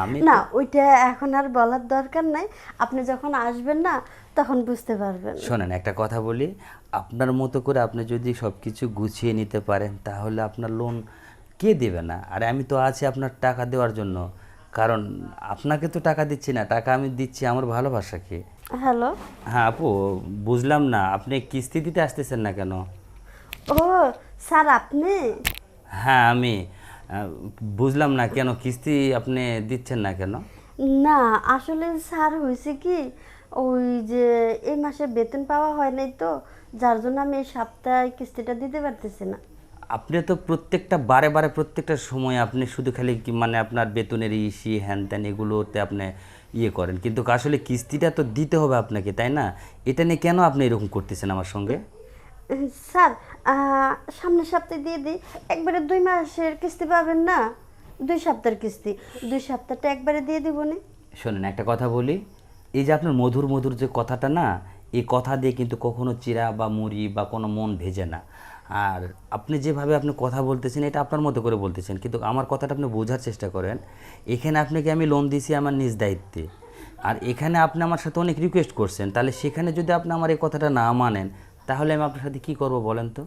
আমি না ওইটা এখন আর বলার দরকার নাই। আপনি যখন আসবেন না তখন বুঝতে পারবেন। শোনেন একটা কথা বলি। আপনার মতো করে আপনি যদি সব কিছু গুছিয়ে নিতে পারেন তাহলে আপনার লোন কে দেবে না? আরে আমি তো আছি আপনার টাকা দেওয়ার জন্য। কারণ আপনাকে তো টাকা দিচ্ছি না টাকা আমি দিচ্ছি আমার ভালোবাসাকে হ্যালো? হ্যাঁ আপু বুঝলাম না আপনি কিস্তি দিতে আসতেছেন না কেন? ও স্যার আপনি? হ্যাঁ আমি। বুঝলাম না কেন কিস্তি আপনি দিচ্ছেন না কেন? না আসলে স্যার হয়েছে কি ওই যে এই মাসে বেতন পাওয়া হয় নাই তো যার জন্য আমি এই সপ্তাহে কিস্তিটা দিতে পারতেছি না। আপনি তো প্রত্যেকটা বারে বারে প্রত্যেকটা সময় আপনি শুধু খালি কি মানে আপনার বেতনের ইসি হ্যান ত্যান এগুলোতে আপনি ইয়ে করেন। কিন্তু আসলে কিস্তিটা তো দিতে হবে আপনাকে তাই না? এটা নিয়ে কেন আপনি এরকম করতেছেন আমার সঙ্গে? স্যার সামনের সপ্তাহে দিয়ে দিই। একবারে দুই মাসের কিস্তি পাবেন না? দুই সপ্তাহের কিস্তি। দুই সপ্তাহটা একবারে দিয়ে দিব নি। শোনেন, একটা কথা বলি। এই যে আপনার মধুর মধুর যে কথাটা না, এই কথা দিয়ে কিন্তু কখনো চিরা বা মুড়ি বা কোনো মন ভেজে না। আর আপনি যেভাবে আপনি কথা বলতেছেন, এটা আপনার মতো করে বলতেছেন। কিন্তু আমার কথাটা আপনি বোঝার চেষ্টা করেন। এখানে আপনাকে আমি লোন দিয়েছি আমার নিজ দায়িত্বে। আর এখানে আপনি আমার সাথে অনেক রিকোয়েস্ট করছেন। তাহলে সেখানে যদি আপনি আমার এই কথাটা না মানেন তাহলে আমি আপনার সাথে কী করব বলেন তো?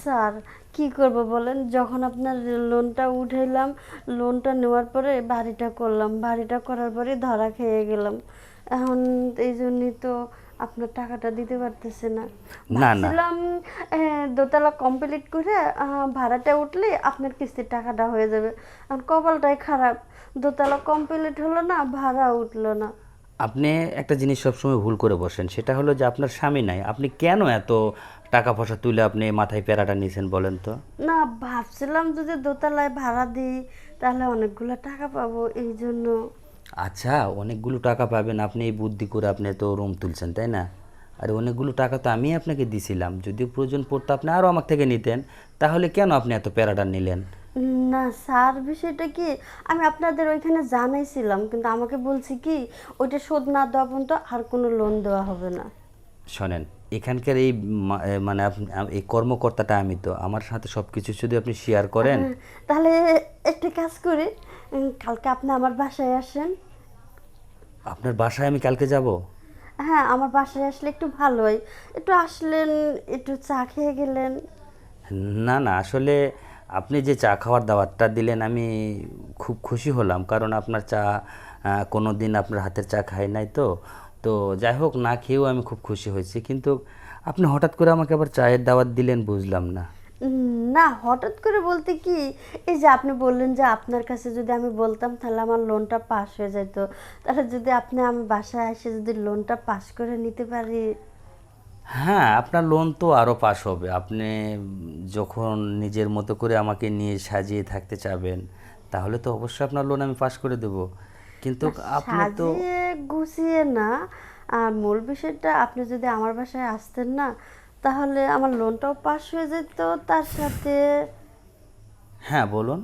স্যার কি করব বলেন? যখন আপনার লোনটা উঠাইলাম লোনটা নেওয়ার পরে বাড়িটা করলাম। বাড়িটা করার পরে ধরা খেয়ে গেলাম। এখন এই জন্যই তো আপনার টাকাটা দিতে পারতেছে না। না, না। ভাবছিলাম দোতলা কমপ্লিট করে ভাড়াটা উঠলে আপনার কিস্তির টাকাটা হয়ে যাবে। আর কপালটাই খারাপ। দোতলা কমপ্লিট হলো না ভাড়া উঠল না। আপনি একটা জিনিস সবসময় ভুল করে বসেন সেটা হলো যে আপনার স্বামী নাই। আপনি কেন এত টাকা পয়সা তুলে আপনি মাথায় প্যারাটা নিয়েছেন বলেন তো? না ভাবছিলাম যদি দোতলায় ভাড়া দিই তাহলে অনেকগুলো টাকা পাবো এই জন্য। আচ্ছা অনেকগুলো টাকা পাবেন আপনি এই বুদ্ধি করে আপনি তো রুম তুলছেন তাই না? আর অনেকগুলো টাকা তো আমি আপনাকে দিছিলাম যদি প্রয়োজন পড়তো আপনি আরও আমার থেকে নিতেন তাহলে কেন আপনি এত প্যারাটা নিলেন? না স্যার বিষয়টা কি? আমি আপনাদের ওইখানে জানাইছিলাম কিন্তু আমাকে বলছি কি ওইটা শোধ না দেওয়া পর্যন্ত আর কোনো লোন দেওয়া হবে না। শোনেন এখানকার এই মানে এই কর্মকর্তাটা আমি তো। আমার সাথে সব কিছু যদি আপনি শেয়ার করেন। হ্যাঁ, তাহলে একটা কাজ করি কালকে আপনি আমার বাসায় আসেন। আপনার বাসায় আমি কালকে যাব? হ্যাঁ আমার বাসায় আসলে একটু ভালো হয় একটু আসলেন একটু চা খেয়ে গেলেন। না না আসলে আপনি যে চা খাওয়ার দাওয়াতটা দিলেন, আমি খুব খুশি হলাম। কারণ আপনার চা কোনো দিন আপনার হাতের চা খাই নাই তো। তো যাই হোক, না খেয়েও আমি খুব খুশি হয়েছি। কিন্তু আপনি হঠাৎ করে আমাকে আবার চায়ের দাওয়াত দিলেন, বুঝলাম না। না, হঠাৎ করে বলতে কি, এই যে আপনি বললেন যে আপনার কাছে যদি আমি বলতাম, তাহলে আমার লোনটা পাস হয়ে যেত তাহলে যদি আপনি আমি বাসায় এসে যদি লোনটা পাস করে নিতে পারি হ্যাঁ আপনার লোন তো আরও পাস হবে। আপনি যখন নিজের মতো করে আমাকে নিয়ে সাজিয়ে থাকতে চাবেন তাহলে তো অবশ্যই আপনার লোন আমি পাস করে দেব। কিন্তু আপনি তো গুছিয়ে না। আর মূল বিষয়টা আপনি যদি আমার বাসায় আসতেন না তাহলে আমার লোনটাও পাস হয়ে যেত তার সাথে হ্যাঁ বলুন।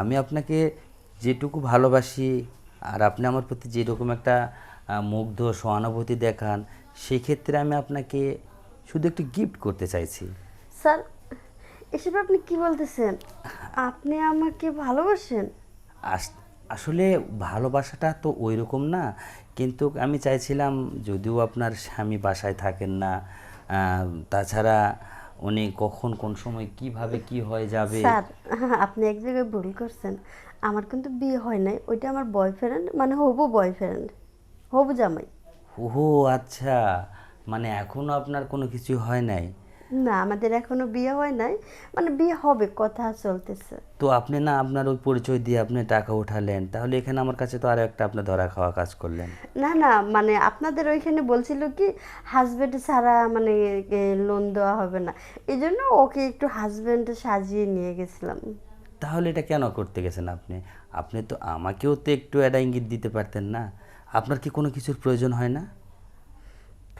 আমি আপনাকে যেটুকু ভালোবাসি আর আপনি আমার প্রতি যেরকম একটা মুগ্ধ সহানুভূতি দেখান সেক্ষেত্রে আমি আপনাকে শুধু একটু গিফট করতে চাইছি। স্যার এসব আপনি কি বলতেছেন? আপনি আমাকে ভালোবাসেন? আস- আসলে ভালোবাসাটা তো ওই রকম না কিন্তু আমি চাইছিলাম যদিও আপনার স্বামী বাসায় থাকেন না আহ, তাছাড়া উনি কখন কোন সময় কীভাবে কি হয়ে যাবে। স্যার আপনি এক জায়গায় ভুল করছেন। আমার কিন্তু বিয়ে হয় নাই ওইটা আমার বয়ফ্রেন্ড মানে হবু বয়ফ্রেন্ড হবু জামাই। ও আচ্ছা। মানে এখনও আপনার কোনো কিছু হয় নাই? না আমাদের এখনও বিয়ে হয় নাই। মানে বিয়ে হবে কথা চলতেছে। তো আপনি না আপনার ওই পরিচয় দিয়ে আপনি টাকা উঠালেন। তাহলে এখানে আমার কাছে তো আরও একটা আপনার ধরা খাওয়া কাজ করলেন। না না মানে আপনাদের ওইখানে বলছিল কি হাজবেন্ড ছাড়া মানে লোন দেওয়া হবে না। এই জন্য ওকে একটু হাজবেন্ড সাজিয়ে নিয়ে গেছিলাম। তাহলে এটা কেন করতে গেছেন আপনি? আপনি তো আমাকেও তো একটু একটা ইঙ্গিত দিতে পারতেন না। আপনার কি কোনো কিছুর প্রয়োজন হয় না?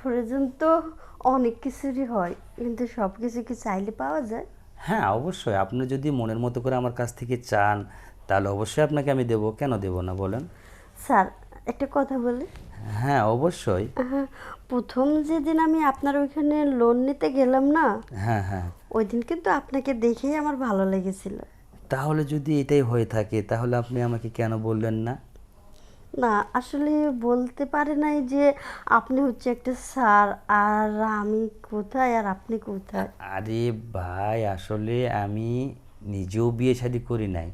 প্রয়োজন তো অনেক কিছুরই হয় কিন্তু সব কিছু কি চাইলে পাওয়া যায়? হ্যাঁ অবশ্যই। আপনি যদি মনের মতো করে আমার কাছ থেকে চান তাহলে অবশ্যই আপনাকে আমি দেবো। কেন দেবো না বলেন? স্যার একটা কথা বলি। হ্যাঁ অবশ্যই। প্রথম যেদিন আমি আপনার ওইখানে লোন নিতে গেলাম না হ্যাঁ হ্যাঁ। ওই দিন কিন্তু আপনাকে দেখেই আমার ভালো লেগেছিল। তাহলে যদি এটাই হয়ে থাকে তাহলে আপনি আমাকে কেন বললেন না? না, আসলে বলতে পারে নাই যে আপনি হচ্ছে একটা স্যার আর আমি কোথায় আর আপনি কোথায়? আরে ভাই, আসলে আমি নিজেও বিয়ে শাদি করি নাই।